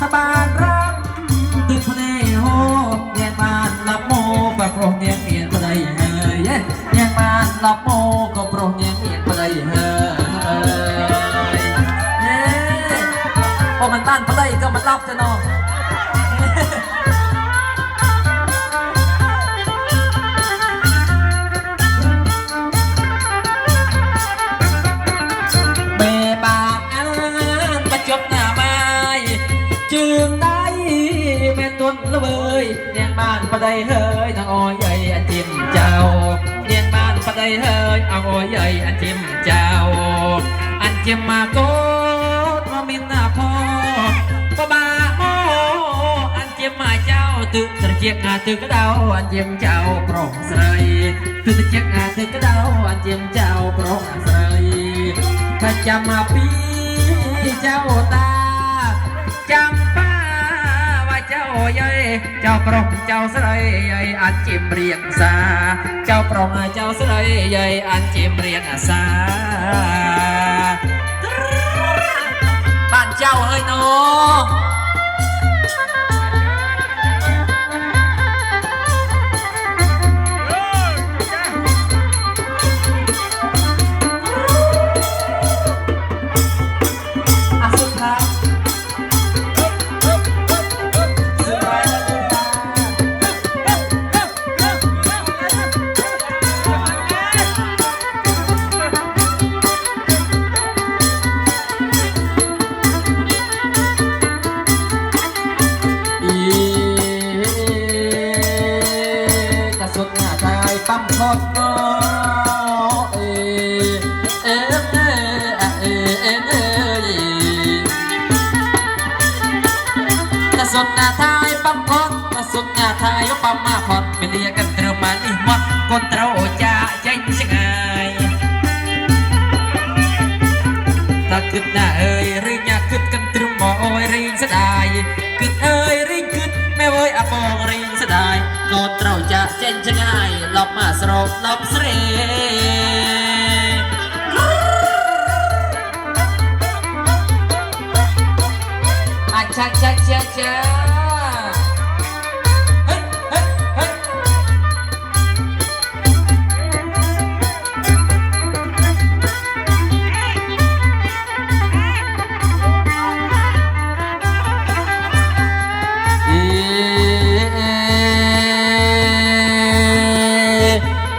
សបានរាំទឹកភ្នែកហូបអ្នកបានលប់មកក៏ប្រុសអ្នកមានប្តីហើយអ្នកបានលប់មកក៏ប្រុសអ្នកមានប្តីហើយអេបើមិនបានប្តីក៏មិនលប់ទេណោះจึงได้แม่ต้นละเบยเนียงบ้านปะได้เฮ้ยทางอ้อยใหญ่อันจิ้มเจ้าเนียงบ้านปะได้เฮยเอาอ้อยใหญ่อันจิ้มเจ้าอันจิ้มมาโกดมามินนาพอปะบาโมอันจิ้มมาเจ้าตึกตะเกียกอาตึกกระเดาอันจิ้มเจ้าโปร่งใสตึกตะเกียกอาตึกกระเดาอันจิ้มเจ้าโปร่งใสถ้าจะมาปีเจ้าตาចាំបាវាចៅយាយចៅប្រុសចៅស្រីយាយអាចជាប្រៀបសាចៅប្រុសចៅស្រីយាយអាចជាប្រៀបសាបានចៅហើយនោះសុទ្ធណាថាយបំផុតក៏សុទ្ធណាថាយបំមកផុតពលាកន្ទ្រើមកនេះមកកូនត្រូវអូចាចេញឆ្ងាយតាគិតណាអើយរីងគិតកន្ទ្រឹមមកអើយរីងស្ដាយគិតអើយរីងគិតមែអើយអបោក៏ត្រូវចាក់ចេញឆ្ងាយឡប់មកស្រោបឡប់ស្រីអាចាចាចាចា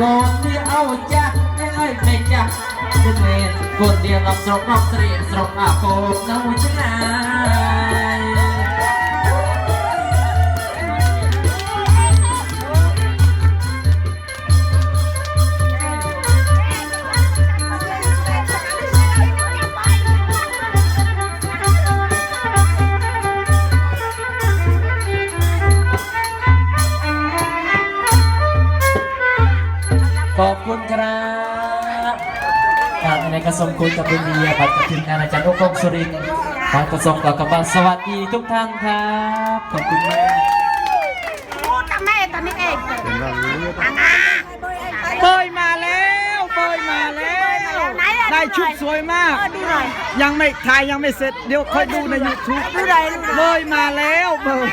កូនវាអោចាស់អ្នកអើយមិនចាស់គិតមែនកូនវាដល់ស្រុកដល់ស្រីស្រុកអាកូននៅឆ្ងាយครับในกระทรวงคุณกับคุณเบียร์กับทีมงานอาจารย์โอกงสุรินทร์ทากระทรวงกับกบัสวัสดีทุกท่านครับ ขอบคุณม่พูดกับแม่ตอนนี้เองเบยมาแล้วเบยมาแล้ว ได้ชุดสวยมาก ยังไม่ถ่ายยังไม่เสร็จ เดี๋ยวค่อยดูในยูทูบเบยมาแล้วเบย